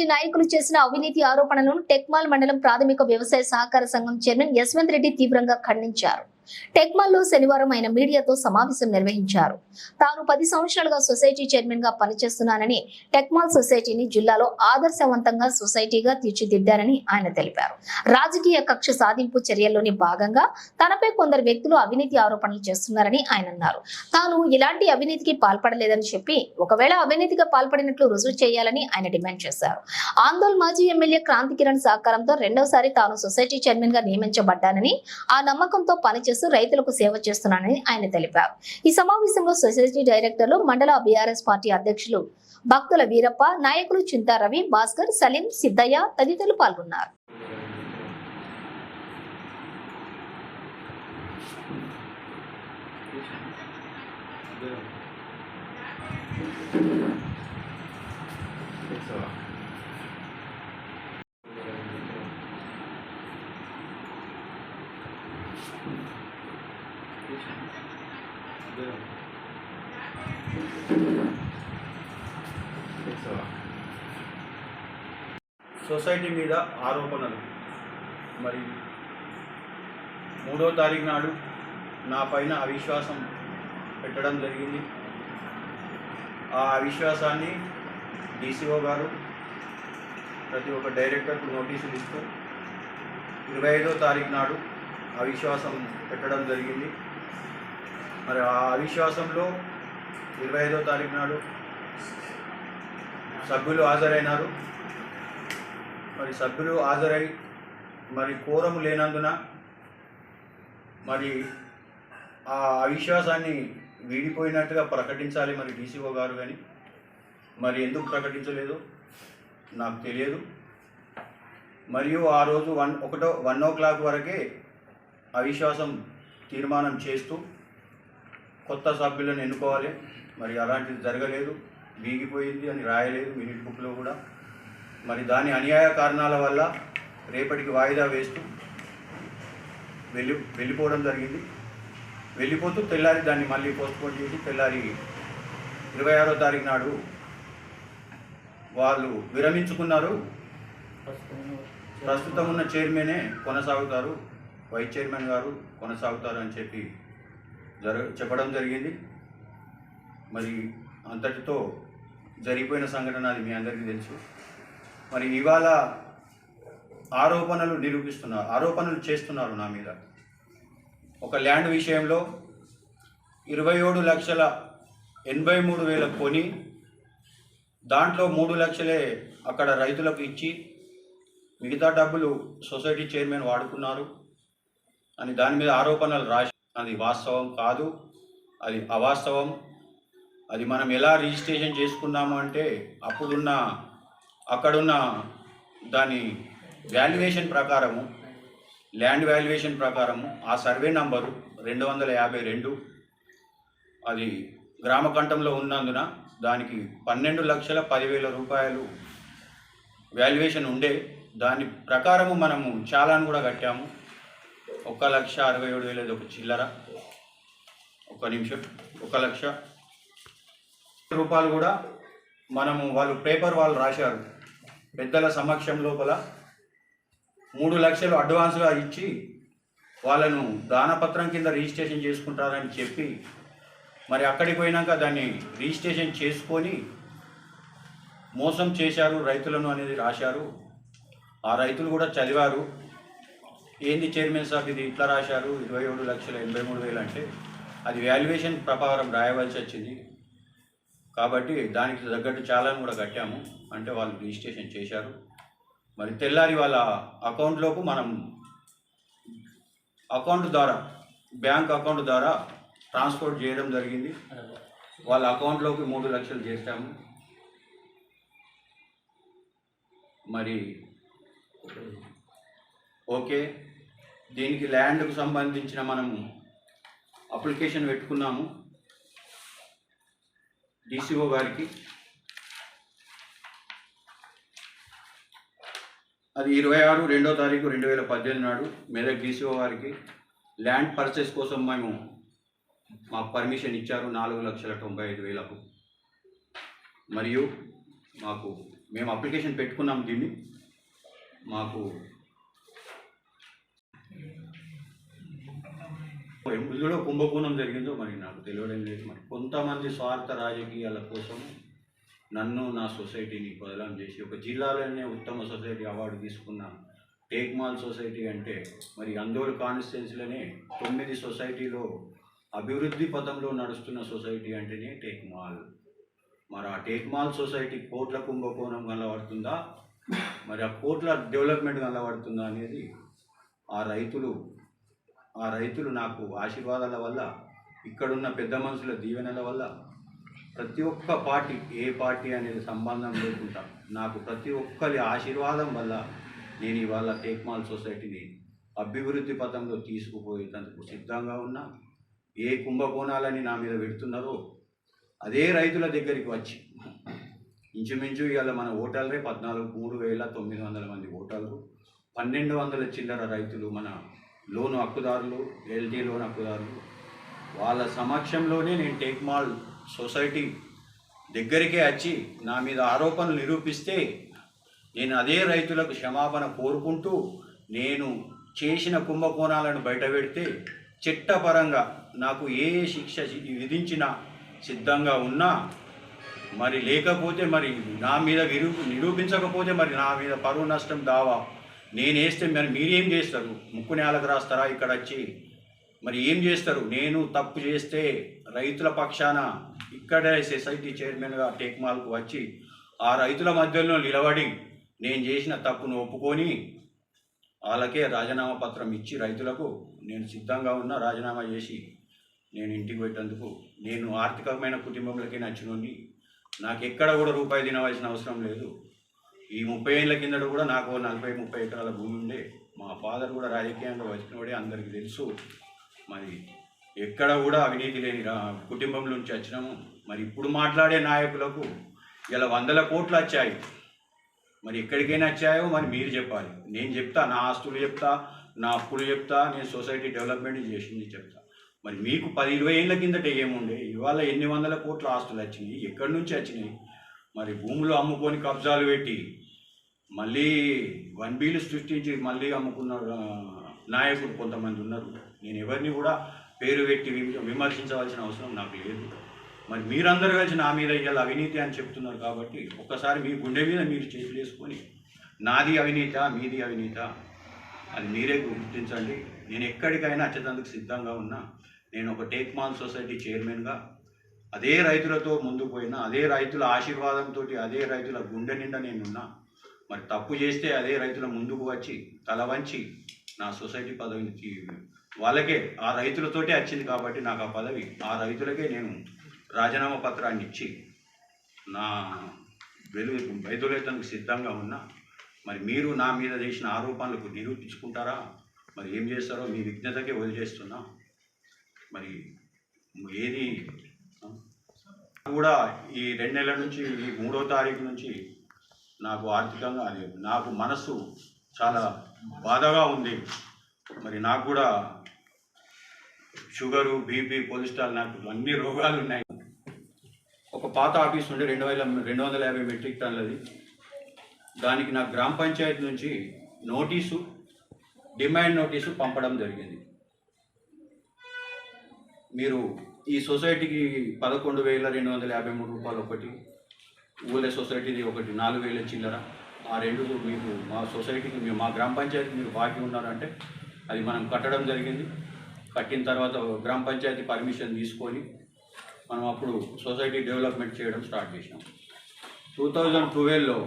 Party నాయకులు చేసిన అవినీతి ఆరోపణలను టెక్మాల్ మండలం ప్రాథమిక వ్యవసాయ సహకార సంఘం చైర్మన్ యశ్వంత్ రెడ్డి తీవ్రంగా ఖండించారు. టెక్మల్లో శనివారం ఆయన మీడియాతో సమావేశం నిర్వహించారు. తాను పది సంవత్సరాలుగా సొసైటీ చైర్మన్గా పనిచేస్తున్నానని టెక్మాల్ సొసైటీని జిల్లాలో ఆదర్శవంతంగా సొసైటీగా తీర్చిదిద్దారని ఆయన తెలిపారు. రాజకీయ కక్ష సాధింపు చర్యల్లోని భాగంగా తనపై కొందరు వ్యక్తులు అవినీతి ఆరోపణలు చేస్తున్నారని ఆయన అన్నారు. తాను ఇలాంటి అవినీతికి పాల్పడలేదని చెప్పి ఒకవేళ అవినీతిగా పాల్పడినట్లు రుజువు చేయాలని ఆయన డిమాండ్ చేశారు. ఆందోళ్ మాజీ ఎమ్మెల్యే క్రాంతి కిరణ్ సహకారంతో రెండవసారి తాను సొసైటీ చైర్మన్గా నియమించబడ్డానని ఆ నమ్మకంతో చేస్తూ రైతులకు సేవ చేస్తున్నానని ఆయన తెలిపారు. ఈ సమావేశంలో సొసైటీ డైరెక్టర్లు మండల బీఆర్ఎస్ పార్టీ అధ్యక్షులు భక్తుల వీరప్ప నాయకులు చింతారవి భాస్కర్ సలీం సిద్ధయ్య తదితరులు పాల్గొన్నారు. సొసైటీ uh, మీద ఆరోపణలు. మరి మూడో తారీఖు నాడు నా పైన అవిశ్వాసం పెట్టడం జరిగింది. ఆ అవిశ్వాసాన్ని డీసీఓ గారు ప్రతి ఒక్క డైరెక్టర్కు నోటీసులు ఇస్తూ ఇరవై ఐదో తారీఖు నాడు అవిశ్వాసం పెట్టడం జరిగింది. మరి ఆ అవిశ్వాసంలో ఇరవై ఐదో తారీఖు నాడు సభ్యులు హాజరైనారు. మరి సభ్యులు హాజరై మరి కోరం లేనందున మరి ఆ అవిశ్వాసాన్ని వీడిపోయినట్టుగా ప్రకటించాలి మరి డీసీఓ గారు కానీ మరి ఎందుకు ప్రకటించలేదు? నాకు తెలియదు. మరియు ఆ రోజు వన్ ఒకటో వన్ ఓ క్లాక్ వరకే అవిశ్వాసం తీర్మానం చేస్తూ కొత్త సభ్యులను ఎన్నుకోవాలి. మరి అలాంటిది జరగలేదు. వీగిపోయింది అని రాయలేదు మినిట్ బుక్లో కూడా. మరి దాని అన్యాయ కారణాల వల్ల రేపటికి వాయిదా వేస్తూ వెళ్ళి వెళ్ళిపోవడం జరిగింది. వెళ్ళిపోతూ తెల్లారి దాన్ని మళ్ళీ పోస్ట్పోన్ చేసి తెల్లారి ఇరవై ఆరో తారీఖు నాడు వాళ్ళు విరమించుకున్నారు. ప్రస్తుతం ఉన్న చైర్మనే కొనసాగుతారు. వైస్ చైర్మన్ గారు కొనసాగుతారు అని చెప్పి జర చెప్పడం జరిగింది. మరి అంతటితో జరిగిపోయిన సంఘటన అది మీ అందరికీ తెలుసు. మరి ఇవాళ ఆరోపణలు నిరూపిస్తున్నారు ఆరోపణలు చేస్తున్నారు నా మీద. ఒక ల్యాండ్ విషయంలో ఇరవై ఏడు లక్షల ఎనభై మూడు వేల కొని దాంట్లో మూడు లక్షలే అక్కడ రైతులకు ఇచ్చి మిగతా డబ్బులు సొసైటీ చైర్మన్ వాడుకున్నారు. అని దాని మీద ఆరోపణలు రాసి అది వాస్తవం కాదు. అది అవాస్తవం. అది మనం ఎలా రిజిస్ట్రేషన్ చేసుకున్నాము అంటే అప్పుడున్న అక్కడున్న దాని వాల్యుయేషన్ ప్రకారము ల్యాండ్ వాల్యుయేషన్ ప్రకారము ఆ సర్వే నంబరు రెండు వందల యాభై రెండు అది గ్రామకంఠంలో ఉన్నందున దానికి పన్నెండు లక్షల పదివేల రూపాయలు వాల్యుయేషన్ ఉండే. దాని ప్రకారము మనము చాలాను కూడా కట్టాము. ఒక లక్ష అరవై ఏడు వేలది ఒక చిల్లర. ఒక నిమిషం. ఒక లక్ష. రూపాయలు కూడా మనము వాళ్ళు పేపర్ వాళ్ళు రాశారు. పెద్దల సమక్షం లోపల మూడు లక్షలు అడ్వాన్స్గా ఇచ్చి వాళ్ళను దానపత్రం కింద రిజిస్ట్రేషన్ చేసుకుంటారని చెప్పి మరి అక్కడికి పోయినాక దాన్ని రిజిస్ట్రేషన్ చేసుకొని మోసం చేశారు రైతులను అనేది రాశారు. ఆ రైతులు కూడా చదివారు. ఏంది చైర్మన్ సాబ్ ఇది ఇట్లా రాశారు? ఇరవై ఏడు లక్షల ఎనభై మూడు వేలు అంటే అది వాల్యుయేషన్ ప్రకారం రాయవలసి వచ్చింది. కాబట్టి దానికి తగ్గట్టు చాలా కూడా కట్టాము. అంటే వాళ్ళు రిజిస్ట్రేషన్ చేశారు. మరి తెల్లారి వాళ్ళ అకౌంట్లోకి మనం అకౌంట్ ద్వారా బ్యాంక్ అకౌంట్ ద్వారా ట్రాన్స్పోర్ట్ చేయడం జరిగింది. వాళ్ళ అకౌంట్లోకి మూడు లక్షలు చేశాము. మరి ఓకే. దీనికి ల్యాండ్కు సంబంధించిన మనము అప్లికేషన్ పెట్టుకున్నాము. డిసిఓ గారికి. అది ఇరవై ఆరు రెండో తారీఖు రెండు వేల పద్దెనిమిది నాడు మెదక్ డిసిఓ గారికి ల్యాండ్ పర్చేస్ కోసం మేము మాకు పర్మిషన్ ఇచ్చారు నాలుగు లక్షల తొంభై ఐదు వేలకు. మరియు మాకు మేము అప్లికేషన్ పెట్టుకున్నాం దీన్ని. మాకు ఇందులో కుంభకోణం జరిగిందో మరి నాకు తెలియడం లేదు. మరి కొంతమంది స్వార్థ రాజకీయాల కోసం నన్ను నా సొసైటీని బదలాం చేసి ఒక జిల్లాలోనే ఉత్తమ సొసైటీ అవార్డు తీసుకున్న టేక్మాల్ సొసైటీ అంటే మరి అందోళ కాన్స్టిట్యున్సీలోనే తొమ్మిది సొసైటీలో అభివృద్ధి పథంలో నడుస్తున్న సొసైటీ అంటేనే టేక్మాల్ మరి ఆ టేక్మాల్ సొసైటీ కోట్ల కుంభకోణం కలబడుతుందా మరి ఆ కోట్ల డెవలప్మెంట్ కనబడుతుందా అనేది ఆ రైతులు ఆ రైతులు నాకు ఆశీర్వాదాల వల్ల ఇక్కడున్న పెద్ద మనుషుల దీవెనల వల్ల ప్రతి ఒక్క పార్టీ ఏ పార్టీ అనేది సంబంధం లేకుండా నాకు ప్రతి ఒక్కరి ఆశీర్వాదం వల్ల నేను ఇవాళ టేక్మాల్ సొసైటీని అభివృద్ధి పథంలో తీసుకుపోయేందుకు సిద్ధంగా ఉన్నా. ఏ కుంభకోణాలని నా మీద పెడుతున్నారో అదే రైతుల దగ్గరికి వచ్చి ఇంచుమించు ఇవాళ మన ఓటర్లే పద్నాలుగు మూడు వేల తొమ్మిది వందల మంది ఓటర్లు. పన్నెండు వందల చిల్లర రైతులు మన లోను హక్కుదారులు ఎల్టీ లోన్ హక్కుదారులు. వాళ్ళ సమక్షంలోనే నేను టేక్మాల్ సొసైటీ దగ్గరికే వచ్చి నా మీద ఆరోపణలు నిరూపిస్తే నేను అదే రైతులకు క్షమాపణ కోరుకుంటూ నేను చేసిన కుంభకోణాలను బయటపెడితే చట్టపరంగా నాకు ఏ శిక్ష విధించినా సిద్ధంగా ఉన్నా మరి లేకపోతే మరి నా మీద విరూ నిరూపించకపోతే మరి నా మీద పరువు నష్టం దావా? నేను వేస్తే మరి మీరేం చేస్తారు? ముక్కు నేలకు రాస్తారా? ఇక్కడ వచ్చి మరి ఏం చేస్తారు? నేను తప్పు చేస్తే రైతుల పక్షాన ఇక్కడే సొసైటీ చైర్మన్గా టేక్మాల్కు వచ్చి ఆ రైతుల మధ్యలో నిలబడి నేను చేసిన తప్పును ఒప్పుకొని వాళ్ళకే రాజీనామా పత్రం ఇచ్చి రైతులకు నేను సిద్ధంగా ఉన్న రాజీనామా చేసి నేను ఇంటికి పెట్టేందుకు నేను ఆర్థికమైన కుటుంబంలోకి నచ్చినోని నాకు ఎక్కడ కూడా రూపాయి తినవలసిన అవసరం లేదు. ఈ ముప్పై ఏళ్ళ కిందట కూడా నాకు నలభై ముప్పై ఎకరాల భూమి ఉండే. మా ఫాదర్ కూడా రాజకీయంగా వచ్చినోడే అందరికీ తెలుసు. మరి ఎక్కడ కూడా అవినీతి లేని రా కుటుంబం నుంచి వచ్చినాము. మరి ఇప్పుడు మాట్లాడే నాయకులకు ఇలా వందల కోట్లు వచ్చాయి. మరి ఎక్కడికైనా వచ్చాయో మరి మీరు చెప్పాలి. నేను చెప్తా నా ఆస్తులు చెప్తా నా అప్పులు చెప్తా నేను సొసైటీ డెవలప్మెంట్ చేసింది చెప్తా. మరి మీకు పది ఇరవై ఏళ్ళ కిందట ఏముండే? ఇవాళ ఎన్ని వందల కోట్ల ఆస్తులు వచ్చినాయి? ఎక్కడి నుంచి వచ్చినాయి? మరి భూములు అమ్ముకొని కబ్జాలు పెట్టి మళ్ళీ వన్ బీలు సృష్టించి మళ్ళీ అమ్ముకున్న నాయకుడు నాయకులు కొంతమంది ఉన్నారు. నేను ఎవరిని కూడా పేరు పెట్టి విమ- విమర్శించవలసిన అవసరం నాకు లేదు. మరి మీరందరూ కలిసి నా మీద ఇవాళ అవినీతి అని చెప్తున్నారు కాబట్టి ఒక్కసారి మీ గుండె మీద మీరు చేతులు వేసుకొని నాది అవినీత మీది అవినీత అది మీరే గుర్తించండి. నేను ఎక్కడికైనా వచ్చేందుకు సిద్ధంగా ఉన్నా నేను ఒక టేక్ మాల్ సొసైటీ చైర్మన్గా అదే రైతులతో ముందుకు పోయినా అదే రైతుల ఆశీర్వాదంతో అదే రైతుల గుండె నిండా నేనున్నా. మరి తప్పు చేస్తే అదే రైతుల ముందుకు వచ్చి తల వంచి నా సొసైటీ పదవిని వాళ్ళకే ఆ రైతులతోటే వచ్చింది కాబట్టి నాకు ఆ పదవి ఆ రైతులకే నేను రాజీనామా పత్రాన్ని ఇచ్చి నా వెలుగు వైద్యులేతనకు సిద్ధంగా ఉన్నా. మరి మీరు నా మీద చేసిన ఆరోపణలకు నిరూపించుకుంటారా? మరి ఏం చేస్తారో మీ విజ్ఞతకే వదిలేస్తున్నా. మరి ఏది కూడా ఈ రెండు నెలల నుంచి ఈ మూడో తారీఖు నుంచి నాకు ఆర్థికంగా అది నాకు మనస్సు చాలా బాధగా ఉంది. మరి నాకు కూడా షుగరు బీపీ కొలెస్ట్రాల్ నాకు అన్ని రోగాలు ఉన్నాయి. ఒక పాత ఆఫీస్ ఉండే రెండు వేల రెండు వందల యాభై మెట్రిక్ టన్లది. దానికి నా గ్రామ పంచాయతీ నుంచి నోటీసు డిమాండ్ నోటీసు పంపడం జరిగింది. మీరు ఈ సొసైటీకి పదకొండు వేల రెండు వందల యాభై మూడు రూపాయలు ఒకటి ఊళ్ళే సొసైటీది ఒకటి నాలుగు వేల చిల్లర. ఆ రెండు మీకు మా సొసైటీకి మీ మా గ్రామ పంచాయతీ మీరు బాకీ ఉన్నారంటే అది మనం కట్టడం జరిగింది. కట్టిన తర్వాత గ్రామ పంచాయతీ పర్మిషన్ తీసుకొని మనం అప్పుడు సొసైటీ డెవలప్మెంట్ చేయడం స్టార్ట్ చేసినాం. టూ థౌజండ్ ట్వెల్వ్లో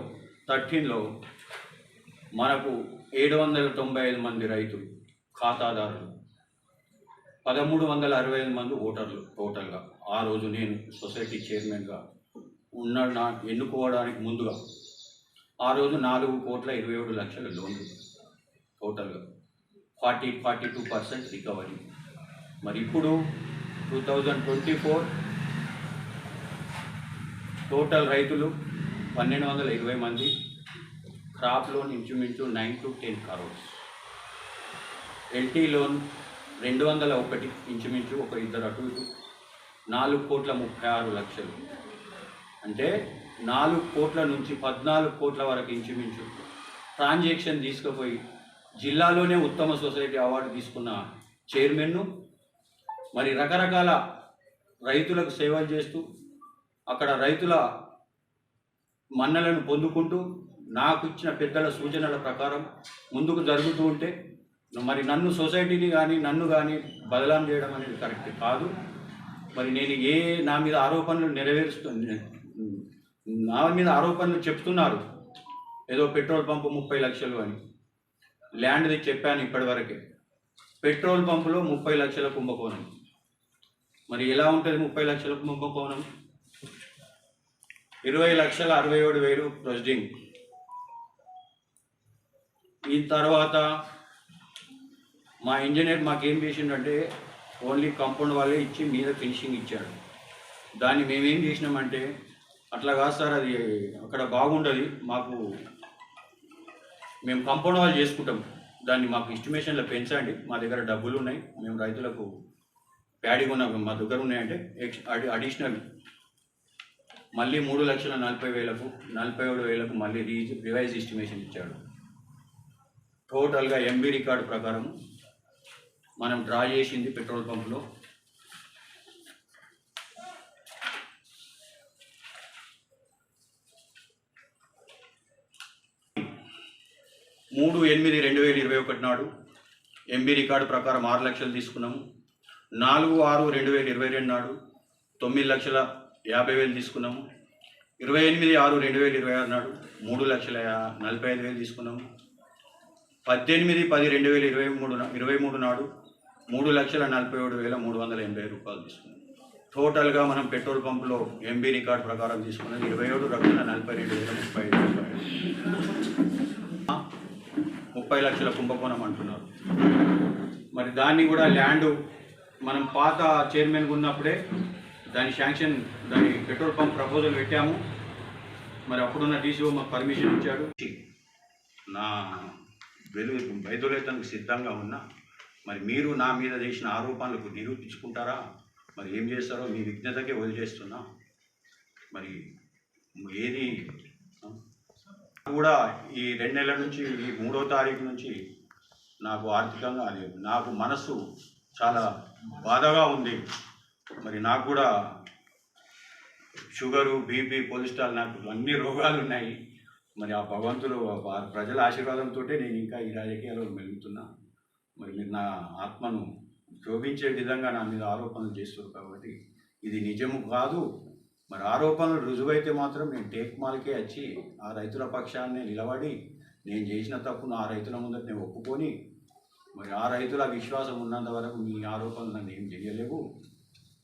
థర్టీన్లో మనకు ఏడు వందల తొంభై ఐదు మంది రైతులు ఖాతాదారులు పదమూడు వందల అరవై ఐదు మంది ఓటర్లు టోటల్గా. ఆ రోజు నేను సొసైటీ చైర్మన్గా ఉన్న నా ఎన్నుకోవడానికి ముందుగా. ఆ రోజు నాలుగు కోట్ల ఇరవై ఏడు లక్షల లోన్లు టోటల్గా. Forty forty two percent recovery. మరి ఇప్పుడు two thousand twenty four total రైతులు పన్నెండు వందల ఇరవై మంది క్రాప్ లోన్ ఇంచుమించు nine to ten crores LT loan రెండు వందల ఒకటి ఇంచుమించు ఒక ఇద్దరు అటు ఇటు. నాలుగు కోట్ల ముప్పై ఆరు లక్షలు. అంటే నాలుగు కోట్ల నుంచి పద్నాలుగు కోట్ల వరకు ఇంచుమించు ట్రాన్సాక్షన్ తీసుకుపోయి జిల్లాలోనే ఉత్తమ సొసైటీ అవార్డు తీసుకున్న చైర్మన్ను మరి రకరకాల రైతులకు సేవలు చేస్తూ అక్కడ రైతుల మన్నలను పొందుకుంటూ నాకు ఇచ్చిన పెద్దల సూచనల ప్రకారం ముందుకు జరుగుతూ ఉంటే మరి నన్ను సొసైటీని కానీ నన్ను కానీ బదలాం చేయడం అనేది కరెక్ట్ కాదు. మరి నేను ఏ నా మీద ఆరోపణలు నెరవేరుస్తు నా మీద ఆరోపణలు చెప్తున్నారు. ఏదో పెట్రోల్ పంపు ముప్పై లక్షలు అని. ల్యాండ్ది చెప్పాను ఇప్పటివరకే. పెట్రోల్ పంపులో ముప్పై లక్షల కుంభకోణం. మరి ఎలా ఉంటుంది ముప్పై లక్షల కుంభకోణం? ఇరవై లక్షల అరవై ఏడు వేలు ప్రొసీడింగ్ ఈ తర్వాత మా ఇంజనీర్ మాకేం చేసిండంటే ఓన్లీ కాంపౌండ్ వాళ్ళే ఇచ్చి మీద ఫినిషింగ్ ఇచ్చాడు. దాన్ని మేమేం చేసినామంటే అట్లా కాదు సార్ అది అక్కడ బాగుండదు మాకు మేము కంపౌండ్ వాళ్ళు చేసుకుంటాం. దాన్ని మాకు ఎస్టిమేషన్లో పెంచండి మా దగ్గర డబ్బులు ఉన్నాయి మేము రైతులకు ప్యాడీ ఉన్న మా దగ్గర ఉన్నాయంటే ఎక్స్ అడి అడిషనల్. మళ్ళీ మూడు లక్షల నలభై వేలకు నలభై ఏడు వేలకు మళ్ళీ రీ రివైజ్ ఎస్టిమేషన్ ఇచ్చాడు. టోటల్గా ఎంబీ రికార్డు ప్రకారం మనం డ్రా చేసింది పెట్రోల్ పంపులో. మూడు ఎనిమిది రెండు వేల ఇరవై ఒకటి నాడు ఎంబీ రికార్డు ప్రకారం ఆరు లక్షలు తీసుకున్నాము. నాలుగు ఆరు రెండు వేల ఇరవై రెండు నాడు తొమ్మిది లక్షల యాభై వేలు తీసుకున్నాము. ఇరవై ఎనిమిది ఆరు రెండు వేల ఇరవై ఆరు నాడు మూడు లక్షల నలభై ఐదు వేలు తీసుకున్నాము. పద్దెనిమిది పది రెండు వేల ఇరవై మూడు ఇరవై మూడు నాడు మూడు లక్షల నలభై ఏడు వేల మూడు వందల ఎనభై రూపాయలు తీసుకున్నాం. టోటల్గా మనం పెట్రోల్ పంపులో ఎంబీ రికార్డ్ ప్రకారం తీసుకున్నది ఇరవై ఏడు లక్షల నలభై రెండు వేల ముప్పై ఐదు రూపాయలు. ముప్పై లక్షల కుంభకోణం అంటున్నారు. మరి దాన్ని కూడా ల్యాండ్ మనం పాత చైర్మన్ ఉన్నప్పుడే దాని శాంక్షన్ దాని పెట్రోల్ పంప్ ప్రపోజల్ పెట్టాము. మరి అప్పుడున్న డీసీఓ మాకు పర్మిషన్ ఇచ్చాడు. నా వెలుగు వైద్యులేతనకు సిద్ధంగా ఉన్నా మరి మీరు నా మీద చేసిన ఆరోపణలకు నిరూపించుకుంటారా? మరి ఏం చేస్తారో మీ విజ్ఞతకే వదిలేస్తున్నా. మరి ఏది? కూడా ఈ రెండు నెలల నుంచి ఈ మూడో తారీఖు నుంచి నాకు ఆర్థికంగా లేదు నాకు మనస్సు చాలా బాధగా ఉంది. మరి నాకు కూడా షుగరు బీపీ కొలెస్ట్రాల్ నాకు అన్ని రోగాలు ఉన్నాయి. మరి ఆ భగవంతుడు ప్రజల ఆశీర్వాదంతో నేను ఇంకా ఈ రాజకీయాల్లో మెలుగుతున్నా. మరి మీరు నా ఆత్మను శోభించే విధంగా నా మీద ఆరోపణలు చేస్తారు కాబట్టి ఇది నిజము కాదు. మరి ఆరోపణలు రుజువైతే మాత్రం నేను టేక్ మాల్కే వచ్చి ఆ రైతుల పక్షాన్ని నిలబడి నేను చేసిన తప్పును ఆ రైతుల ముందర నేను ఒప్పుకొని మరి ఆ రైతుల విశ్వాసం ఉన్నంత వరకు మీ ఆరోపణలు నన్ను ఏం చేయలేవు.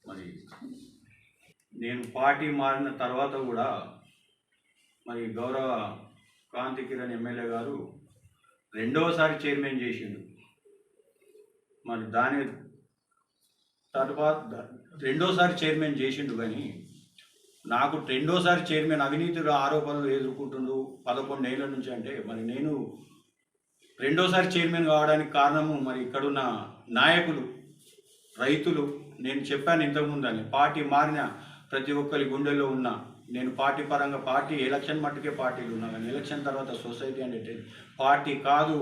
మరి నేను పార్టీ మారిన తర్వాత కూడా మరి గౌరవ కాంతి కిరణ్ ఎమ్మెల్యే గారు రెండవసారి చైర్మన్ చేసిండు. మరి దాని తర్వాత రెండోసారి చైర్మన్ చేసిండు కానీ నాకు రెండోసారి చైర్మన్ అవినీతిలో ఆరోపణలు ఎదుర్కొంటుండు పదకొండు నెలల నుంచి అంటే మరి నేను రెండోసారి చైర్మన్ కావడానికి కారణము మరి ఇక్కడున్న నాయకులు రైతులు నేను చెప్పాను ఇంతకుముందు అని పార్టీ మారిన ప్రతి ఒక్కరి గుండెల్లో ఉన్న నేను పార్టీ పరంగా పార్టీ ఎలక్షన్ మట్టుకే పార్టీలు ఉన్నా కానీ ఎలక్షన్ తర్వాత సొసైటీ అంటే పార్టీ కాదు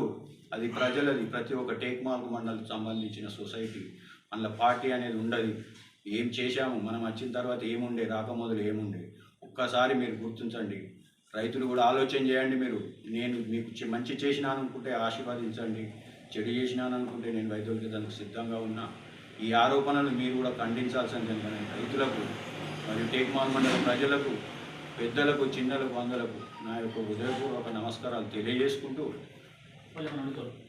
అది ప్రజలది. ప్రతి ఒక్క టేక్ మార్క్ మండలికి సంబంధించిన సొసైటీ. అందులో పార్టీ అనేది ఉండదు. ఏం చేశాము? మనం వచ్చిన తర్వాత ఏముండే? రాకమొదలు ఏముండే? ఒక్కసారి మీరు గుర్తించండి. రైతులు కూడా ఆలోచన చేయండి మీరు. నేను మీకు మంచి చేసినాను అనుకుంటే ఆశీర్వదించండి. చెడు చేసినాను అనుకుంటే నేను రైతులకి దానికి సిద్ధంగా ఉన్నా. ఈ ఆరోపణలు మీరు కూడా ఖండించాల్సింది మన రైతులకు మరియు టేక్మాల్ మండల ప్రజలకు పెద్దలకు చిన్నలకు వందలకు నా యొక్క హృదయపూర్వక నమస్కారాలు తెలియజేసుకుంటూ Yang 做的